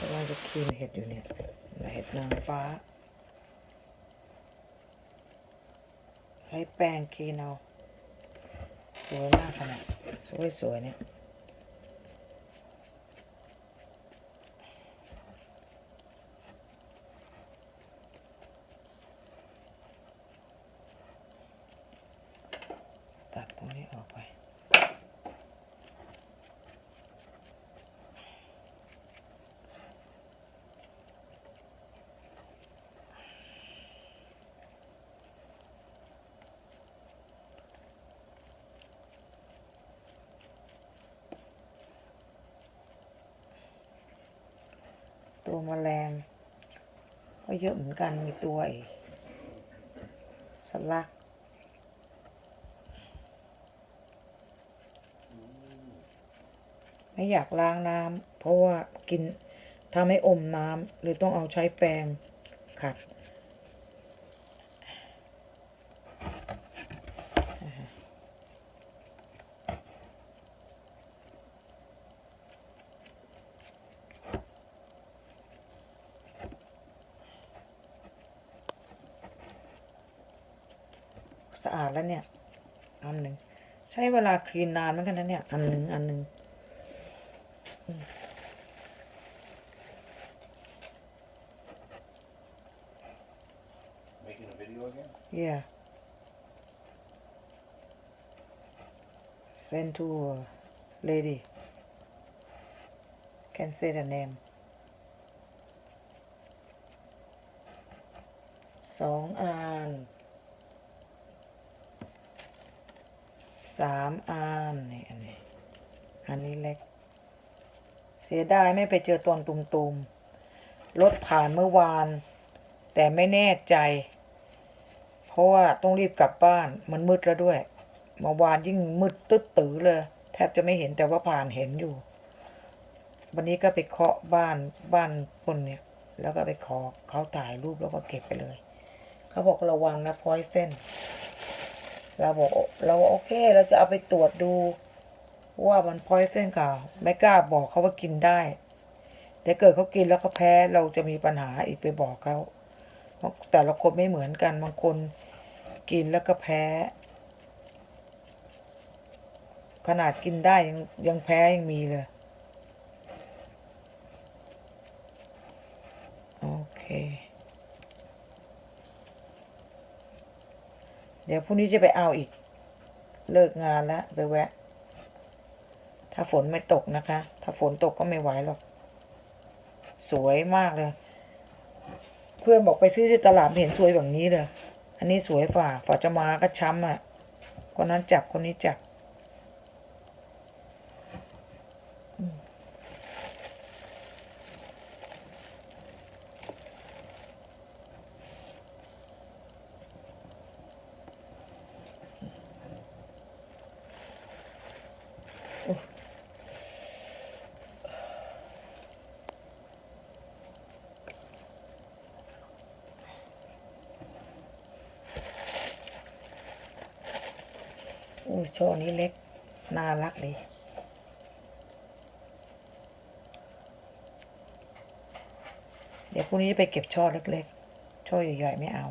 กำลังจะคีนเห็ดอยู่เนี่ยเห็ดนางฟ้า ใช้แป้งคีนเอา สวยมากขนาด สวยสวยๆเนี่ย ตัดตรงนี้ออกไป ตัวแมลง ก็เยอะเหมือนกันมีตัวสลัก ไม่อยากล้างน้ำเพราะว่ากินทำให้อมน้ำหรือต้องเอาใช้แปรงขัด สะอาดแล้วเนี่ย อันหนึ่งใช้เวลาคลีนนานเหมือนกันนะเนี่ย อันหนึ่งอันหนึ่ง Making a video again? Yeah. Send to a lady. Can say the name. สองอัน สามอันนี่อันนี้ อันนี้เล็ก เสียดายไม่ไปเจอตอนตุมๆรถผ่านเมื่อวาน แต่ไม่แน่ใจ เพราะว่าต้องรีบกลับบ้านมันมืดแล้วด้วยเมื่อวานยิ่งมืดตึ๊ดตื้อเลย แทบจะไม่เห็นแต่ว่าผ่านเห็นอยู่ วันนี้ก็ไปเคาะบ้านบ้านคนเนี่ย แล้วก็ไปขอเขาถ่ายรูปแล้วก็เก็บไปเลย เขาบอกระวังนะพอยเส้น เราบอกเราโอเค เราจะเอาไปตรวจดู ว่ามันพอยเส้นเก่าไม่กล้าบอกเขาว่ากินได้เดี๋ยวเกิดเขากินแล้วเขาแพ้เราจะมีปัญหาอีกไปบอกเขาแต่ละคนไม่เหมือนกันบางคนกินแล้วก็แพ้ ขนาดกินได้ยังยังแพ้ยังมีเลย โอเค เดี๋ยวพรุ่งนี้จะไปเอาอีก เลิกงานแล้วไปแวะ ถ้าฝนไม่ตกนะคะ ถ้าฝนตกก็ไม่ไหวหรอก สวยมากเลย เพื่อนบอกไปซื้อที่ตลาดเห็นสวยแบบนี้เลย อันนี้สวยฝ่าฝ่าจะมาก็ช้ำอะคนนั้นจับคนนี้จับ อู้ช่อนี้เล็ก น่ารักดีเดี๋ยวพรุ่งนี้จะไปเก็บช่อเล็กๆ ช่อใหญ่ๆไม่เอา